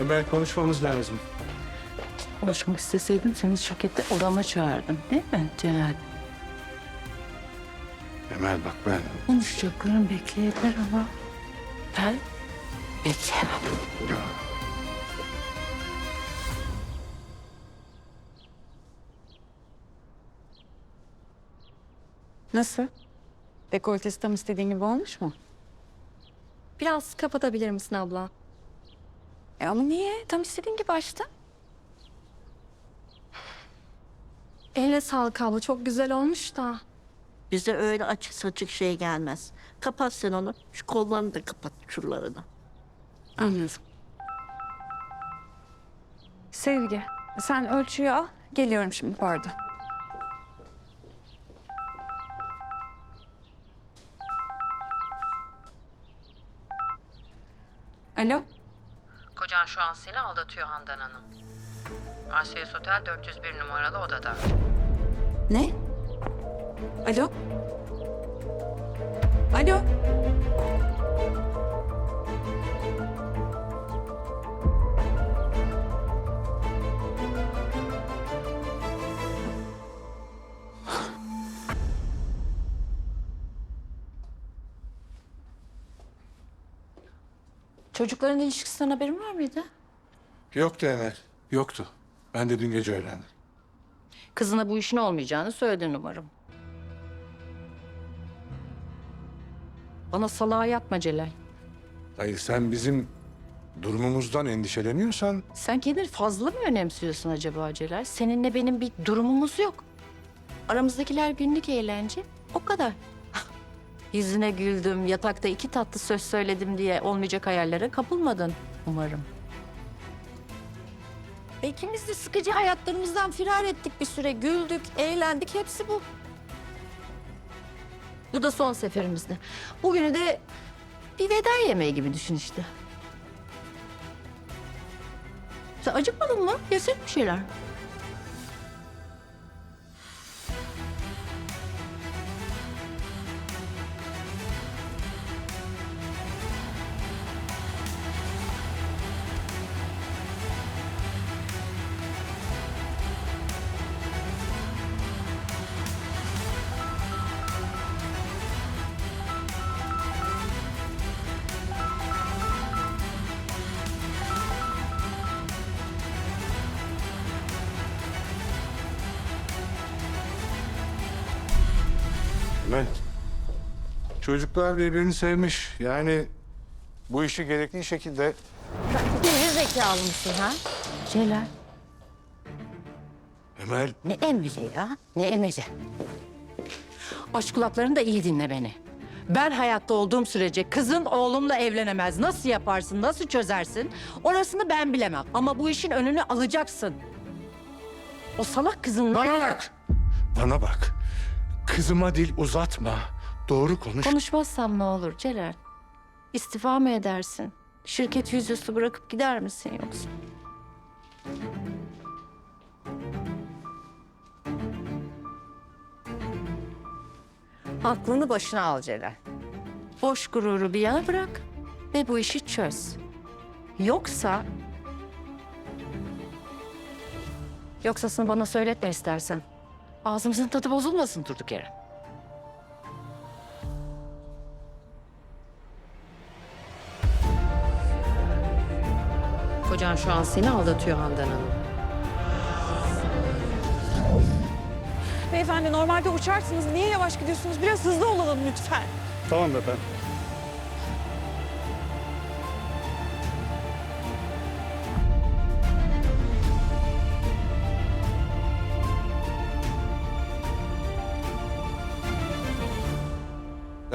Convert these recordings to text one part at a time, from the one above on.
Emel konuşmamız lazım. Konuşmak isteseydim seni şirkette odama çağırdım değil mi Celal? Emel bak ben... Konuşacaklarım bekleyebilir ama ben bekleyemem. Nasıl? Dekoltesi tam istediğin gibi olmuş mu? Biraz kapatabilir misin abla? E ama niye? Tam istediğin gibi açtı. Eline sağlık abla. Çok güzel olmuş da. Bize öyle açık saçık şey gelmez. Kapat sen onu. Şu kollarını da kapat şuralarını. Anladım. Sevgi, sen ölçüyü al. Geliyorum şimdi pardon. Alo? Kocan şu an seni aldatıyor Handan Hanım. Marseilles Otel 401 numaralı odada. Ne? Alo? Alo? Çocukların ilişkisinden haberin var mıydı? Yoktu Emel. Yoktu. Ben de dün gece öğrendim. Kızına bu işin olmayacağını söyledin umarım. Bana salağa yatma Celal. Hayır sen bizim durumumuzdan endişeleniyorsan... Sen kendini fazla mı önemsiyorsun acaba Celal? Seninle benim bir durumumuz yok. Aramızdakiler günlük eğlence. O kadar. Yüzüne güldüm, yatakta iki tatlı söz söyledim diye olmayacak hayallere kapılmadın umarım. E, İkimiz de sıkıcı hayatlarımızdan firar ettik bir süre. Güldük, eğlendik. Hepsi bu. Bu da son seferimizdi. Bugünü de bir veda yemeği gibi düşün işte. Sen acıkmadın mı? Yesek bir şeyler. Emel... Çocuklar birbirini sevmiş. Yani bu işi gerektiği şekilde... Geri zekalı mısın ha? Celal. Emel Ne emri ya? Ne emri? Aç kulaklarını da iyi dinle beni. Ben hayatta olduğum sürece kızın oğlumla evlenemez. Nasıl yaparsın, nasıl çözersin? Orasını ben bilemem. Ama bu işin önünü alacaksın. O salak kızın... Bana bak! Bana bak. Kızıma dil uzatma. Doğru konuş. Konuşmazsam ne olur Celal? İstifa mı edersin? Şirket yüzüstü bırakıp gider misin yoksa? Aklını başına al Celal. Boş gururu bir yana bırak ve bu işi çöz. Yoksa... Yoksasını bana söyletme istersen. Ağzımızın tadı bozulmasın durduk yere. Kocan şu an seni aldatıyor Handan Hanım. Beyefendi normalde uçarsınız. Niye yavaş gidiyorsunuz? Biraz hızlı olalım lütfen. Tamam efendim.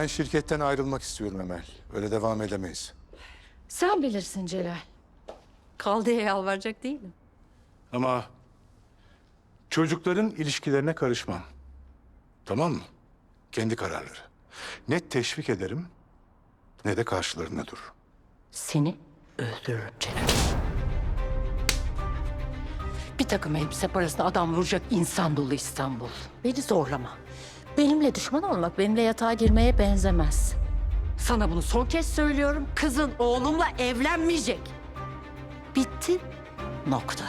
Ben şirketten ayrılmak istiyorum Emel. Öyle devam edemeyiz. Sen bilirsin Celal. Kal diye yalvaracak değilim. Ama çocukların ilişkilerine karışmam. Tamam mı? Kendi kararları. Ne teşvik ederim ne de karşılarında dur. Seni öldürürüm Celal. Bir takım elbise parasına adam vuracak insan dolu İstanbul. Beni zorlama. Benimle düşman olmak benimle yatağa girmeye benzemez. Sana bunu son kez söylüyorum. Kızın oğlumla evlenmeyecek. Bitti. Nokta.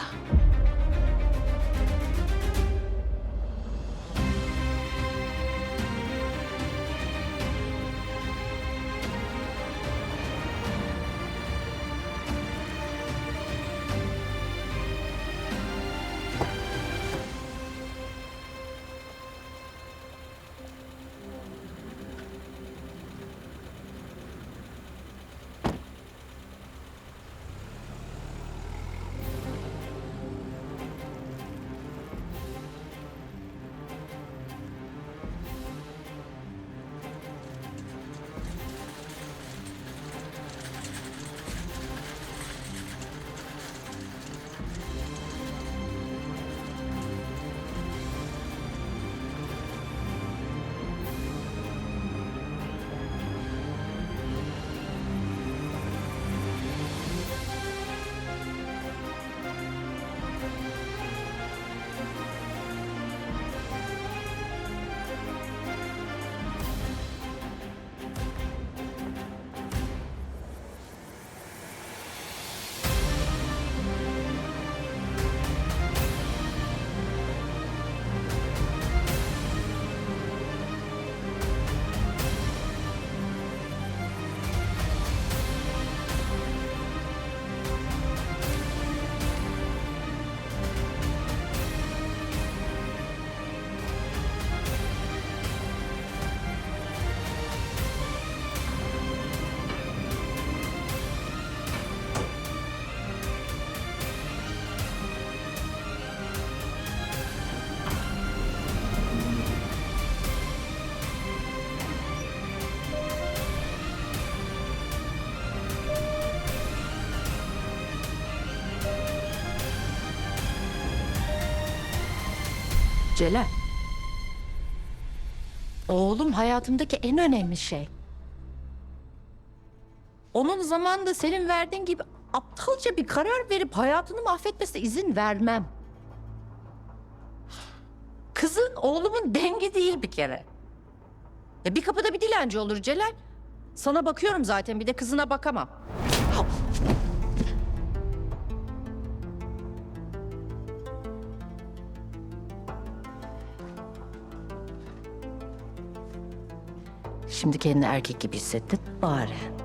Celal. Oğlum hayatımdaki en önemli şey. Onun zamanında senin verdiğin gibi aptalca bir karar verip hayatını mahvetmesine izin vermem. Kızın oğlumun dengi değil bir kere. Ya bir kapıda bir dilenci olur Celal. Sana bakıyorum zaten bir de kızına bakamam. Şimdi kendini erkek gibi hissettin bari.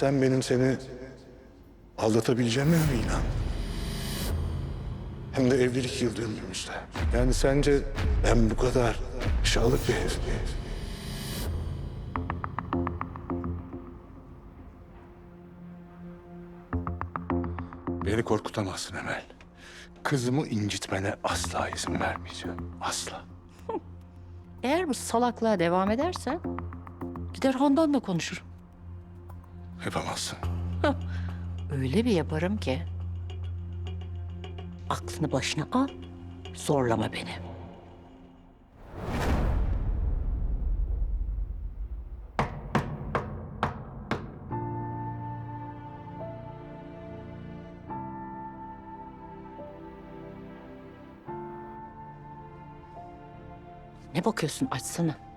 Sen benim seni aldatabileceğime mi inan? Hem de evlilik yıl. Yani sence ben bu kadar aşağılık bir herif? Beni korkutamazsın Emel. Kızımı incitmene asla izin vermeyeceğim. Asla. Eğer bu salaklığa devam edersen gider Handan'la konuşurum. Yapamazsın. öyle bir yaparım ki aklını başına al, zorlama beni. Ne bakıyorsun? Açsana.